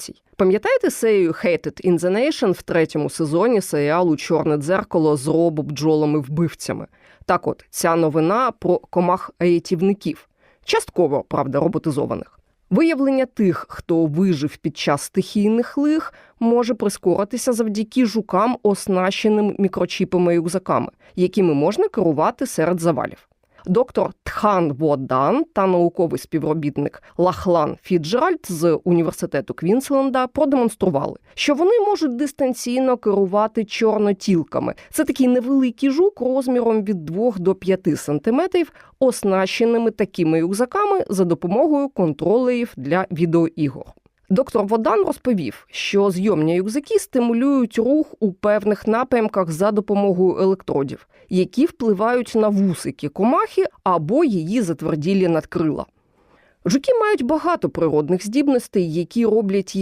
функцій. Пам'ятаєте серію Hated in the Nation в третьому сезоні серіалу Чорне дзеркало з робобджолами-вбивцями? Так от, ця новина про комах-рятівників, частково, правда, роботизованих. Виявлення тих, хто вижив під час стихійних лих, може прискоритися завдяки жукам, оснащеним мікрочіпами і рюкзаками, якими можна керувати серед завалів. Доктор Тхан Водан та науковий співробітник Лахлан Фіджеральд з університету Квінсленда продемонстрували, що вони можуть дистанційно керувати чорнотілками. Це такий невеликий жук розміром від 2 до 5 сантиметрів, оснащеними такими рюкзаками за допомогою контролерів для відеоігор. Доктор Водан розповів, що зйомні рюкзаки стимулюють рух у певних напрямках за допомогою електродів, які впливають на вусики комахи або її затверділі надкрила. Жуки мають багато природних здібностей, які роблять їх